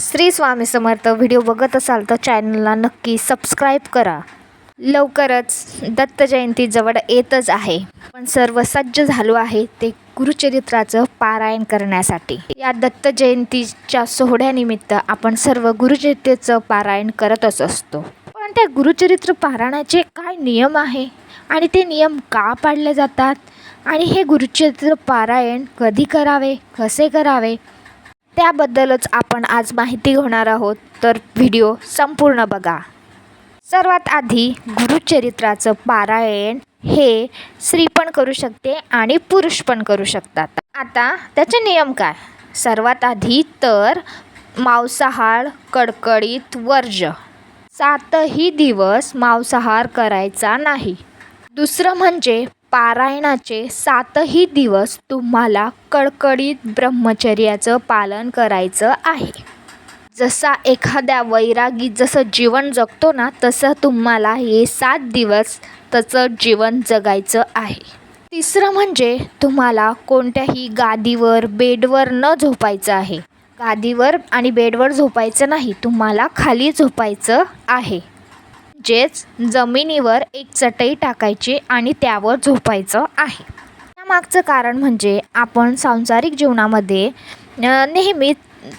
Shri Swami Samarth video बघत असाल तर चॅनलला नक्की सबस्क्राईब करा. लवकरच दत्त जयंती जवळ येतच आहे. पण सर्व सज्ज झालो आहे ते गुरुचरित्राचं पारायण करण्यासाठी. या दत्त जयंतीच्या सोहळ्यानिमित्त आपण सर्व गुरुचरित्राचं पारायण करतच असतो. पण त्या गुरुचरित्र पारायणाचे काय नियम आहे? आणि ते नियम का पाळले जातात? आणि हे गुरुचरित्र पारायण कधी करावे? कसे करावे? त्याबद्दलच आपण आज माहिती घेणार आहोत. तर व्हिडिओ संपूर्ण बघा. सर्वात आधी गुरुचरित्राचं पारायण हे स्त्री पण करू शकते आणि पुरुष पण करू शकतात. आता त्याचे नियम काय? सर्वात आधी तर मांसाहार कडकडीत वर्ज सातही दिवस मांसाहार करायचा नाही. दुसरं म्हणजे पारायणाचे सातही दिवस तुम्हाला कडकडीत ब्रह्मचर्याचं पालन करायचं आहे. जसा एखाद्या वैरागी जसं जीवन जगतो ना तसं तुम्हाला हे सात दिवस तसं जीवन जगायचं आहे. तिसरं म्हणजे तुम्हाला कोणत्याही गादीवर बेडवर न झोपायचं आहे. गादीवर आणि बेडवर झोपायचं नाही तुम्हाला खाली झोपायचं आहे. म्हणजेच जमिनीवर एक चटई टाकायची आणि त्यावर झोपायचं आहे. त्यामागचं कारण म्हणजे आपण सांसारिक जीवनामध्ये नेहमीच नेहमी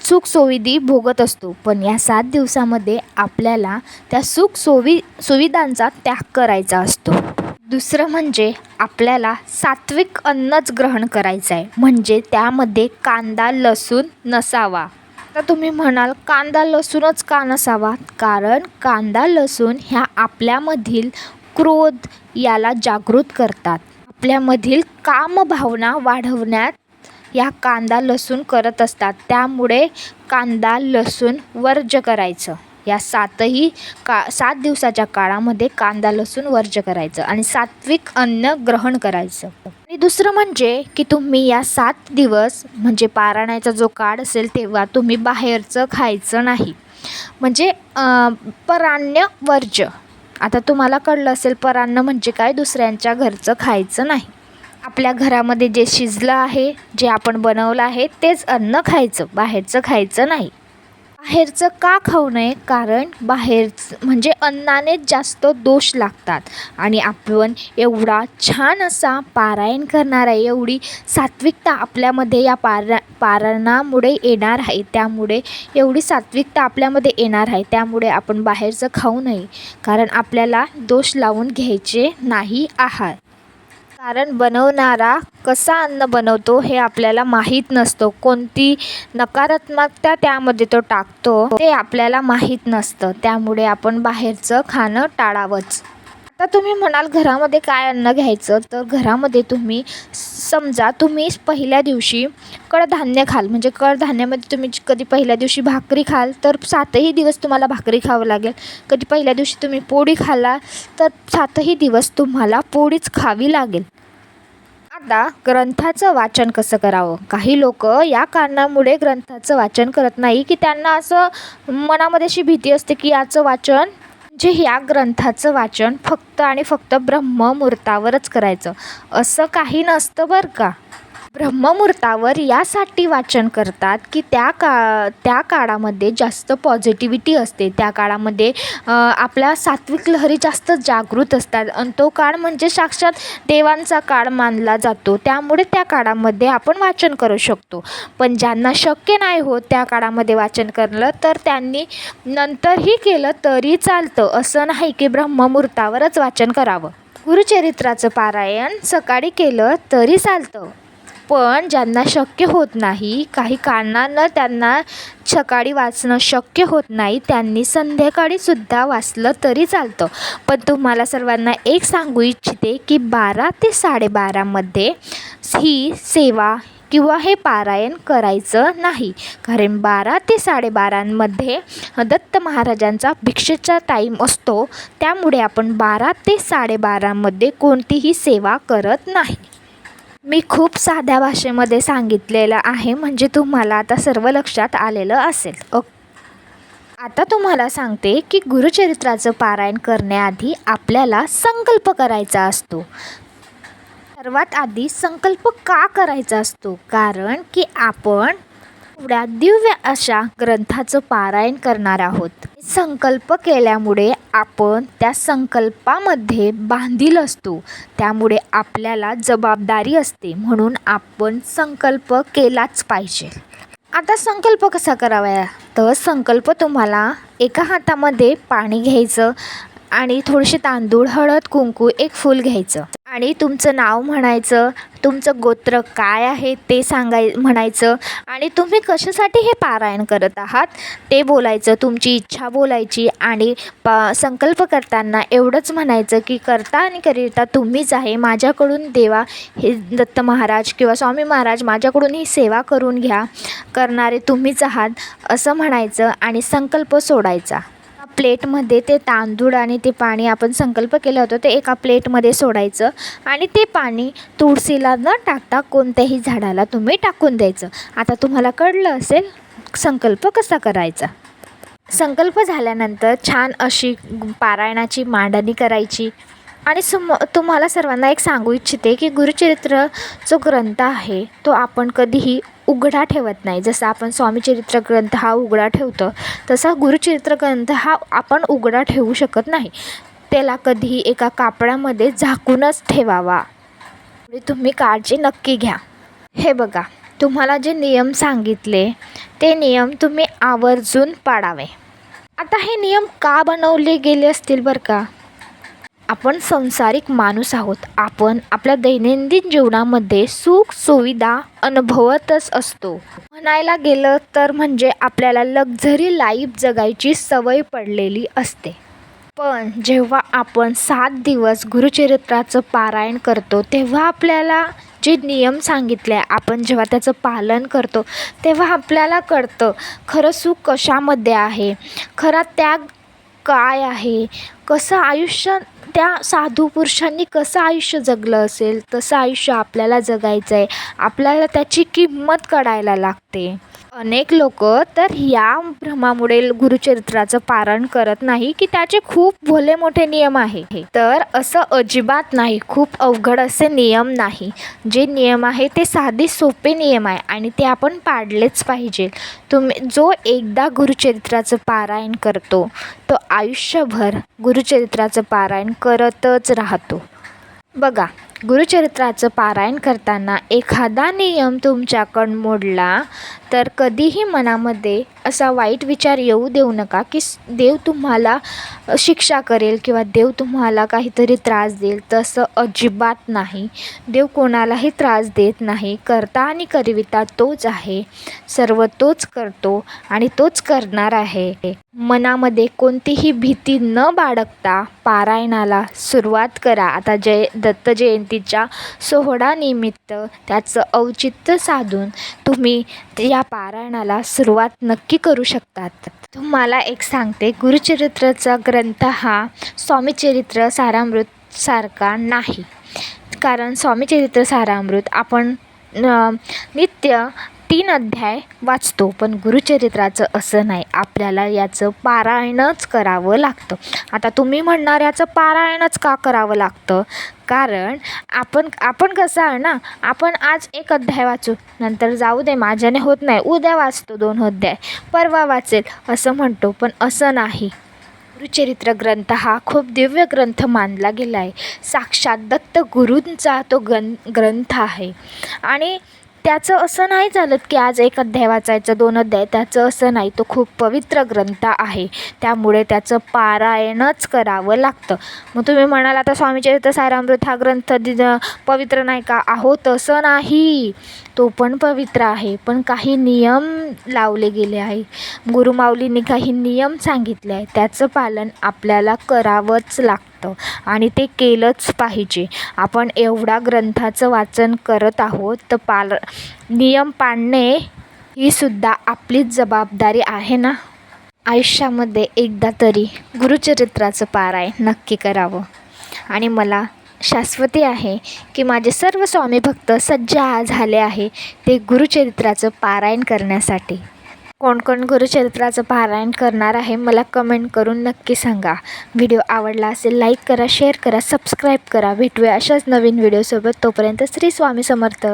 सुखसुविधी भोगत असतो. पण या सात दिवसामध्ये आपल्याला त्या सुखसुवि सुविधांचा त्याग करायचा असतो. दुसरं म्हणजे आपल्याला सात्विक अन्नच ग्रहण करायचं आहे म्हणजे त्यामध्ये कांदा लसूण नसावा. आता तुम्ही म्हणाल कांदा लसूणच का नसावा कारण कांदा लसूण ह्या आपल्यामधील क्रोध याला जागृत करतात. आपल्यामधील कामभावना वाढवण्यात या कांदा लसूण करत असतात. त्यामुळे कांदा लसूण वर्ज करायचं. या सातही का सात दिवसाच्या काळामध्ये कांदा लसूण वर्ज करायचं आणि सात्विक अन्न ग्रहण करायचं. आणि दुसरं म्हणजे की तुम्ही या सात दिवस म्हणजे पारायणाचा जो काळ असेल तेव्हा तुम्ही बाहेरचं खायचं नाही. म्हणजे अं, पराण्य वर्ज आता तुम्हाला कळलं असेल परान्न म्हणजे काय? दुसऱ्यांच्या घरचं खायचं नाही. आपल्या घरामध्ये जे शिजलं आहे जे आपण बनवलं आहे तेच अन्न खायचं बाहेरचं खायचं नाही. बाहेरचं का खाऊ नये? कारण बाहेरचं म्हणजे अन्नानेच जास्त दोष लागतात. आणि आपण एवढा छान असा पारायण करणार आहे एवढी सात्विकता आपल्यामध्ये या पारा पारायणामुळे येणार आहे. त्यामुळे एवढी सात्विकता आपल्यामध्ये येणार आहे. त्यामुळे आपण बाहेरचं खाऊ नये. कारण आपल्याला दोष लावून घ्यायचे नाही आहात कारण बनवणारा कसा अन्न बनवतो हे आपल्याला माहीत नसतो. कोणती नकारात्मकता त्यामध्ये तो टाकतो ते आपल्याला माहीत नसतं. त्यामुळे आपण बाहेरचं खाणं टाळावंच. आता तुम्ही म्हणाल घरामध्ये काय अन्न घ्यायचं? तर घरामध्ये तुम्ही समजा तुम्ही पहिल्या दिवशी कडधान्य खाल म्हणजे कडधान्यामध्ये तुम्ही कधी पहिल्या दिवशी भाकरी खाल तर सातही दिवस तुम्हाला भाकरी खावं लागेल. कधी पहिल्या दिवशी तुम्ही पोळी खाला तर सातही दिवस तुम्हाला पोळीच खावी लागेल. आता ग्रंथाचं वाचन कसं करावं? काही लोक या कारणामुळे ग्रंथाचं वाचन करत नाही की त्यांना असं मनामध्ये अशी भीती असते की याचं वाचन म्हणजे ह्या ग्रंथाचं वाचन फक्त आणि फक्त ब्रह्ममुहूर्तावरच करायचं. असं काही नसतं बरं का? ब्रह्ममुहूर्तावर यासाठी वाचन करतात की त्या का त्या काळामध्ये जास्त पॉझिटिव्हिटी असते. त्या काळामध्ये आपल्या सात्विक लहरी जास्त जागृत असतात. आणि तो काळ म्हणजे साक्षात देवांचा काळ मानला जातो. त्यामुळे त्या काळामध्ये आपण वाचन करू शकतो. पण ज्यांना शक्य नाही होत त्या काळामध्ये वाचन करणं तर त्यांनी नंतरही केलं तरी चालतं. असं नाही की ब्रह्ममुहूर्तावरच वाचन करावं. गुरुचरित्राचं पारायण सकाळी केलं तरी चालतं. पण ज्यांना शक्य होत नाही काही कारणानं त्यांना सकाळी वाचणं शक्य होत नाही त्यांनी संध्याकाळी सुद्धा वाचलं तरी चालतं. पण तुम्हाला सर्वांना एक सांगू इच्छिते की बारा ते साडेबारामध्ये ही सेवा किंवा हे पारायण करायचं नाही. कारण बारा ते साडेबारांमध्ये दत्त महाराजांचा भिक्षेचा टाईम असतो. त्यामुळे आपण बारा ते साडेबारामध्ये कोणतीही सेवा करत नाही. मी खूप साध्या भाषेमध्ये सांगितलेलं आहे म्हणजे तुम्हाला आता सर्व लक्षात आलेलं असेल. ओके आता तुम्हाला सांगते की गुरुचरित्राचं पारायण करण्याआधी आपल्याला संकल्प करायचा असतो. सर्वात आधी संकल्प का करायचा असतो? कारण की आपण एवढ्या दिव्य अशा ग्रंथाचं पारायण करणार आहोत. संकल्प केल्यामुळे आपण त्या संकल्पामध्ये बांधील असतो. त्यामुळे आपल्याला जबाबदारी असते. म्हणून आपण संकल्प केलाच पाहिजे. आता संकल्प कसा करावा? तर संकल्प तुम्हाला एका हातामध्ये पाणी घ्यायचं आणि थोडेसे तांदूळ हळद कुंकू एक फूल घ्यायचं. आणि तुमचं नाव म्हणायचं तुमचं गोत्र काय आहे ते सांगाय म्हणायचं. आणि तुम्ही कशासाठी हे पारायण करत आहात? ते बोलायचं तुमची इच्छा बोलायची आणि प संकल्प करताना एवढंच म्हणायचं की करता आणि करिता तुम्हीच आहे. माझ्याकडून देवा हे दत्त महाराज किंवा स्वामी महाराज माझ्याकडून ही सेवा करून घ्या. करणारे तुम्हीच आहात. असं म्हणायचं आणि संकल्प सोडायचा. प्लेटमध्ये ते तांदूळ आणि ते पाणी आपण संकल्प केलं होतं ते एका प्लेटमध्ये सोडायचं आणि ते पाणी तुळशीला न टाकता कोणत्याही झाडाला तुम्ही टाकून द्यायचं. आता तुम्हाला कळलं असेल संकल्प कसा करायचा? संकल्प झाल्यानंतर छान अशी पारायणाची मांडणी करायची. आणि सम तुम्हाला सर्वांना एक सांगू इच्छिते की गुरुचरित्र जो ग्रंथ आहे तो आपण कधीही उघडा ठेवत नाही. जसं आपण स्वामीचरित्र ग्रंथ हा उघडा ठेवतो तसा गुरुचरित्र ग्रंथ हा आपण उघडा ठेवू शकत नाही. त्याला कधीही एका कापडामध्ये झाकूनच ठेवावा. आणि तुम्ही काळजी नक्की घ्या. हे बघा तुम्हाला जे नियम सांगितले ते नियम तुम्ही आवर्जून पाळावे आता हे नियम का बनवले गेले असतील बरं का? आपण संसारिक माणूस आहोत. आपण आपल्या दैनंदिन जीवनामध्ये सुख सुविधा अनुभवतच असतो. म्हणायला गेलं तर म्हणजे आपल्याला लक्झरी लाईफ जगायची सवय पडलेली असते. पण जेव्हा आपण सात दिवस गुरुचरित्राचं पारायण करतो तेव्हा आपल्याला जे नियम सांगितले आपण जेव्हा त्याचं पालन करतो तेव्हा आपल्याला कळतं खरं सुख कशामध्ये आहे? खरा त्याग काय आहे? कसं आयुष्य त्या साधू पुरुषांनी कसं आयुष्य जगलं असेल तसं आयुष्य आपल्याला जगायचं आहे आपल्याला त्याची किंमत कळायला लागते. अनेक लोक तर या भ्रमामुळे गुरुचरित्राचं पारण करत नाही की त्याचे खूप भोले मोठे नियम आहे. तर असं अजिबात नाही खूप अवघड असे नियम नाही. जे नियम आहे ते साधे सोपे नियम आहे आणि ते आपण पाडलेच पाहिजे. तुम्ही जो एकदा गुरुचरित्राचं पारायण करतो तो आयुष्यभर गुरुचरित्राचं पारायण करतच राहतो. बघा गुरुचरित्राचं पारायण करताना एखादा नियम तुमच्याकडून मोडला तर कधीही मनामध्ये असा वाईट विचार येऊ देऊ नका की देव तुम्हाला शिक्षा करेल किंवा देव तुम्हाला काहीतरी त्रास देईल. तसं अजिबात नाही. देव कोणालाही त्रास देत नाही. करता आणि करविता तोच आहे. सर्व तोच करतो आणि तोच करणार आहे. मनामध्ये कोणतीही भीती न बाळगता पारायणाला सुरुवात करा. आता जय दत्त जयंतीच्या सोहळानिमित्त त्याचं औचित्य साधून तुम्ही या पारायणाला सुरुवात नक्की करू शकतात. तुम्हाला एक सांगते गुरुचरित्राचा ग्रंथ हा स्वामीचरित्र सारामृत सारखा नाही. कारण स्वामीचरित्र सारामृत आपण नित्य तीन अध्याय वाचतो पण गुरुचरित्राचं असं नाही. आपल्याला याचं पारायणच करावं लागतं. आता तुम्ही म्हणणार याचं पारायणच का करावं लागतं? कारण आपण आपण कसं आहे ना आपण आज एक अध्याय वाचू नंतर जाऊ दे माझ्याने होत नाही उद्या वाचतो दोन अध्याय परवा वाचेल असं म्हणतो. पण असं नाही. गुरुचरित्र ग्रंथ हा खूप दिव्य ग्रंथ मानला गेला आहे. साक्षात दत्त गुरूंचा तो ग्रं ग्रंथ आहे. आणि त्याचं असं नाही झालं की आज एक अध्याय वाचायचं दोन अध्याय त्याचं असं नाही. तो खूप पवित्र ग्रंथ आहे. त्यामुळे त्याचं पारायणच करावं लागतं. मग तुम्ही म्हणाल आता स्वामीचरित्र सारामृत हा ग्रंथ दि पवित्र नाही का? आहो तसं नाही. तो पण पवित्र आहे पण काही नियम लावले गेले आहे गुरुमाऊलींनी काही नियम सांगितले आहे त्याचं पालन आपल्याला करावंच लागतं. आणि ते केलंच पाहिजे. आपण एवढा ग्रंथाचं वाचन करत आहोत तर पाल नियम पाळणे ही सुद्धा आपलीच जबाबदारी आहे ना? आयुष्यामध्ये एकदा तरी गुरुचरित्राचं पारायण नक्की करावं. आणि मला शाश्वती आहे की माझे सर्व स्वामी भक्त सज्ज झाले आहे ते गुरुचरित्राचं पारायण करण्यासाठी. कोण कोण गुरुचरित्राचं पारायण करणार आहे मला कमेंट करून नक्की सांगा. व्हिडिओ आवडला असेल लाईक करा शेअर करा सबस्क्राईब करा. भेटूया अशाच नवीन व्हिडिओसोबत तोपर्यंत श्री स्वामी समर्थ.